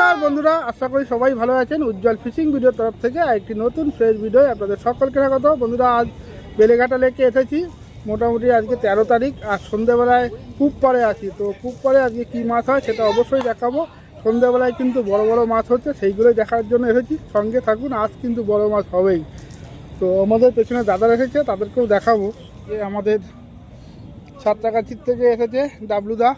নমস্কার বন্ধুরা, আশা করি সবাই ভালো আছেন। উজ্জ্বল ফিশিং ভিডিওর তরফ থেকে একটি নতুন ফ্রেশ ভিডিও আপনাদের সকলকে স্বাগত। বন্ধুরা, আজ বেলেঘাটা লেকে এসেছি। মোটামুটি আজকে তেরো তারিখ আর সন্ধেবেলায় কূপ পরে আছি। তো কূপ পরে আজকে কী মাছ হয় সেটা অবশ্যই দেখাবো। সন্ধেবেলায় কিন্তু বড় বড় মাছ হচ্ছে, সেইগুলোই দেখার জন্য এসেছি। সঙ্গে থাকুন, আজ কিন্তু বড় মাছ হবেই। তো আমাদের পেছনে দাদা এসেছে, তাদেরকেও দেখাবো। যে আমাদের সাতটাকাছির থেকে এসেছে ডাবলুদা।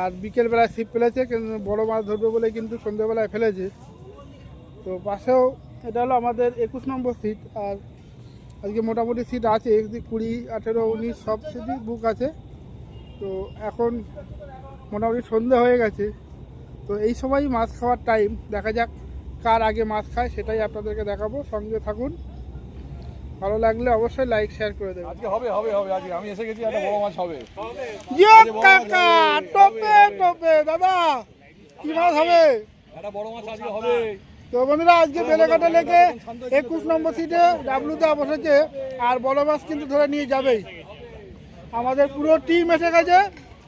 আর বিকেলবেলায় ছিপ ফেলেছে বড় মাছ ধরবে বলে কিন্তু সন্ধ্যেবেলায় ফেলেছে। তো পাশেও এটা হলো আমাদের একুশ নম্বর সিট, আর আজকে মোটামুটি সিট আছে কুড়ি, আঠেরো, উনিশ সব সিটই বুক আছে। তো এখন মোটামুটি সন্ধে হয়ে গেছে। তো এই সময় মাছ খাওয়ার টাইম দেখা যাক কার আগে মাছ খায়, সেটাই আপনাদেরকে দেখাবো। সঙ্গে থাকুন। ভালো লাগলে অবশ্যই লাইক শেয়ার করে দেবেন। আজকে হবে হবে হবে আজকে। আমি এসে গেছি একটা বড় মাছ হবে। জিও কাকা টোপে টোপে দাদা কি মাছ হবে? একটা বড় মাছ আজকে হবে। তো বন্ধুরা আজকে বেলেঘাটা লেগে একুশ নম্বর সিটে ডাবলুদা বসেছে আর বড় মাছ কিন্তু ধরে নিয়ে যাবেই। আমাদের পুরো টিম এসে গেছে।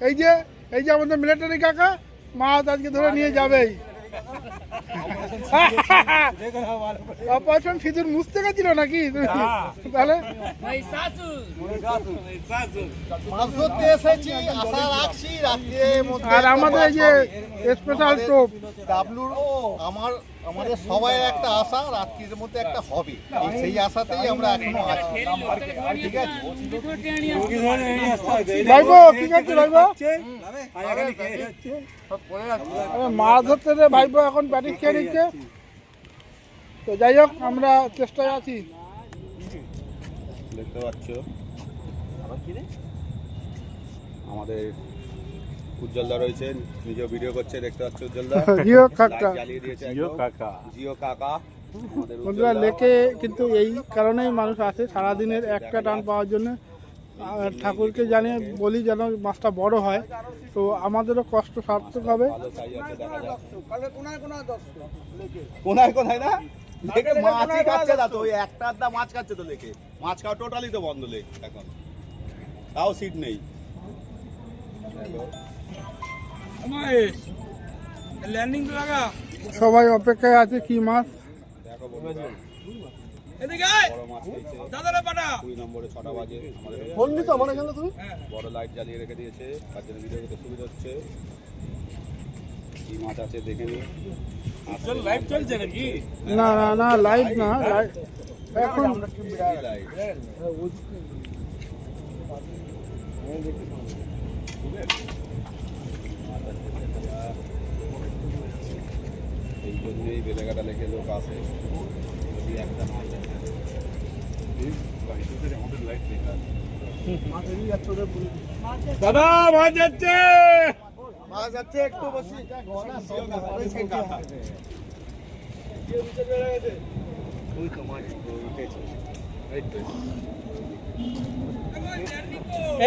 এই যে এই যে আমাদের মিলিটারি কাকা মাছ আজকে ধরে নিয়ে যাবেই। অপারেশন সিঁদুর মুছতে গেছিল নাকি? তাহলে? আর আমাদের এই যে স্পেশাল টোপ ডাবলুর আমার আমাদের সবাই একটা আশা রাত্রির মধ্যে একটা হবে সেই আশাতেই আমরা এখনও আছি। ঠিক আছে? মাছ ধরতে রে ভাইবো এখন ব্যাটিং খেয়ে নিচ্ছে। তো যাই হোক আমরা চেষ্টায় আছি। দেখতে পাচ্ছ? আমাদের উজ্জ্বলদা রয়েছে নিজেও ভিডিও করছে দেখতে পাচ্ছ উজ্জ্বলদা। জিও জ্বালিয়ে দিয়েছে জিও কাকা। জিও কাকা। বন্ধুরা লেকে কিন্তু এই কারণেই মানুষ আসে সারাদিনের একটা টান পাওয়ার জন্য। ঠাকুরকে জানিয়ে বলি যেন মাছটা বড় হয়। তো আমাদেরও কষ্ট সার্থক হবে। কোনায় কোনায় না? লেকে মাছই খাচ্ছে না তো ওই একটা আধটা মাছ খাচ্ছে তো লেকে। মাছ খাওয়া টোটালি তো বন্ধ লেক এখন। তাও সিট নেই। সবাই অপেক্ষায় আছে কি মাছ? দেখো বন্ধুরা, বড় লাইট জ্বালিয়ে রেখে দিয়েছে তার জন্য ভিডিও করতে সুবিধা হচ্ছে। কি মাছ আছে দেখে নি। লাইভ চলছে নাকি? না না না লাইট না এখন লাইট এই জন্যই বেলেঘাটা লেখে লোক আসে যদি একটা মাছ আছে আমাদের লাইট লেখা দাদা মাছ যাচ্ছে! মাছ যাচ্ছে একটু বসি।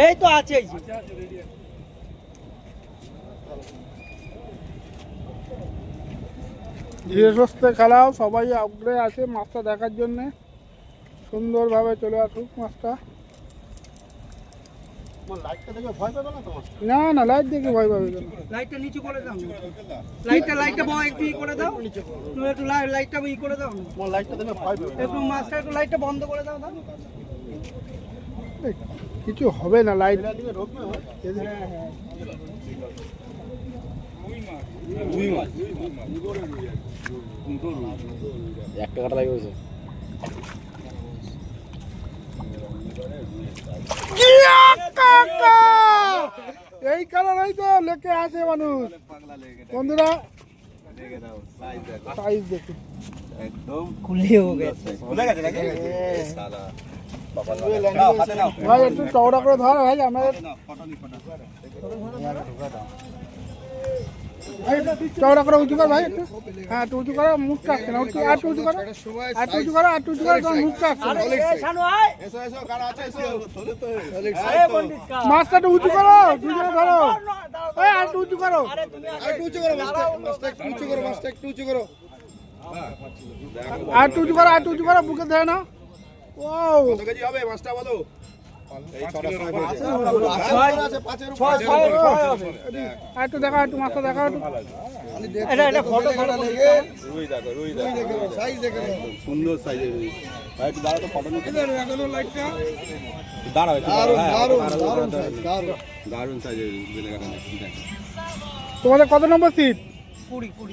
এই তো আছে সুস্থে খেলাও সবাই আগ্রহে আছে মাছটা দেখার জন্য। সুন্দরভাবে চলে আসুক মাছটা। লাইটটা দেখে ভয় পাবে না না না লাইট দেখে ভয় পাবে কেন? লাইটটা নিচু করে দাও। লাইটটা লাইটটা বড় একটু ই করে দাও। তুমি একটু লাইটটা ই করে দাও। না। লাইটটা দেখে ভয় পাবে একটু মাছটা একটু লাইটটা বন্ধ করে দাও দাও কিছু হবে না লাইট। একটা কাটা লাগে হয়েছে এই কারণেই তো, লেকে আসে মানুষ। বন্ধুরা সাইজ দেখুন একদম খুলেও গেছে খুলে গেছে নাকি নাও ভাই, একটু চওড়া করে ধর, ভাই আমাদের চওড়া করে উঁচু কর ভাই একটু হ্যাঁ একটু উঁচু করো মুখটা আসছে না উঁচু আর উঁচু করো আর উঁচু করো আর উঁচু করো তোমার মুখটা আসছে না। এসো এসো কারা আছে এসো মাছটা একটু উঁচু করো দুজনে ধরো এই আর একটু উঁচু করো উঁচু করো মাছটা মাছটা একটু উঁচু করো মাছটা একটু উঁচু করো আর উঁচু করো আর উঁচু করো বুকে ধরে না ও কত কেজি হবে মাছটা বলো এই ছটার সময় বেরিয়েছে। ছয় ছয় ছয় হবে আর একটু দেখাও একটু মাছটা দেখাও একটু। এটা এটা ফটো ফটো রুই দেখো রুই দেখো সুন্দর সাইজের রুই। ভাই একটু দাঁড়াও তো ফটো নিতে দাঁড়াও দাঁড়াও। দারুণ সাইজের রুই দেখো। তোমাদের কত নম্বর সিট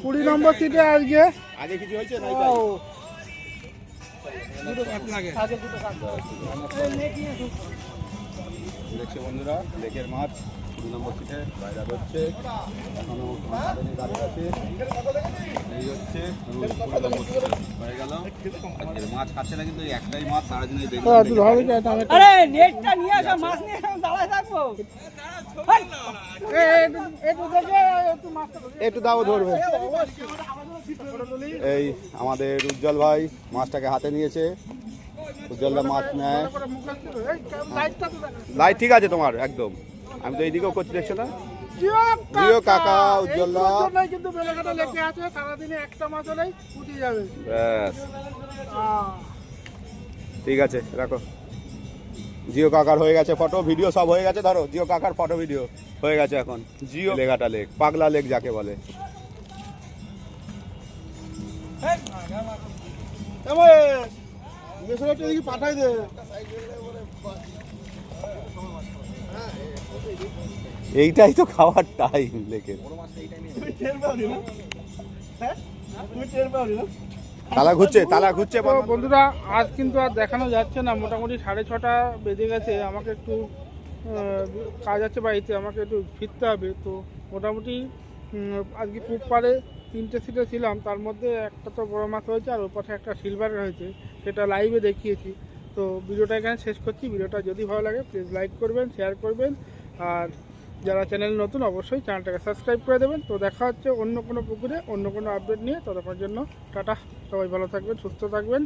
কুড়ি নম্বর সিটে আজকে? আগে কিছু হয়েছে নাই ও, দেখছে বন্ধুরা লেকের মাছ দু নম্বর সিটে বাইরে হচ্ছে এখনও দাঁড়িয়ে আছে। এই হচ্ছে হয়ে গেল। আজকের মাছ খাচ্ছে না কিন্তু একটাই মাছ সারাদিনে দেখলাম। তো একটু ধরো যে এটা আমি একটু- আরে নেটটা নিয়ে আসো মাছ দাঁড়ায় থাকব। একটু দাও ধরবে। এই আমাদের উজ্জ্বল ভাই মাছটাকে হাতে নিয়েছে। উজ্জ্বলদা মাছ নেয়। দেখা। লাইট ঠিক আছে তোমার একদম। আমি তো এইদিকেও করছি দেখছ না? জিও জিও কাকা, উজ্জ্বল দা। কিন্তু বেলেঘাটা লেখে আছে সারাদিনে একটা মাছ হলেই উঠে যাবে। ব্যাস। ঠিক আছে রাখো। জিও কাকার হয়ে গেছে ফটো ভিডিও সব হয়ে গেছে ধরো জিও কাকার ফটো ভিডিও হয়ে গেছে এখন। জিও লেগাটা লেক পাগলা লেক যাকে বলে। পাঠাই দে। এইটাই তো খাওয়ার টাইম লেকের তালা ঘুরছে তালা ঘুরছে বন্ধুরা। আজ কিন্তু আর দেখানো যাচ্ছে না। মোটামুটি সাড়ে ছটা বেজে গেছে। আমাকে একটু কাজ আছে বাড়িতে। আমাকে একটু ফিরতে হবে। তো মোটামুটি আজকে পুব পাড়ে তিনটে সিটে ছিলাম, তার মধ্যে একটা তো বড় মাছ হয়েছে আর ওর পাশে একটা সিলভার হয়েছে, সেটা লাইভে দেখিয়েছি। তো ভিডিওটা এখানে শেষ করছি, ভিডিওটা যদি ভালো লাগে প্লিজ লাইক করবেন শেয়ার করবেন, আর যারা চ্যানেল নতুন, অবশ্যই চ্যানেলটাকে সাবস্ক্রাইব করে দেবেন। তো দেখা হচ্ছে অন্য কোনো পুকুরে, অন্য কোনো আপডেট নিয়ে, ততক্ষণের জন্য টাটা, সবাই ভালো থাকবেন, সুস্থ থাকবেন।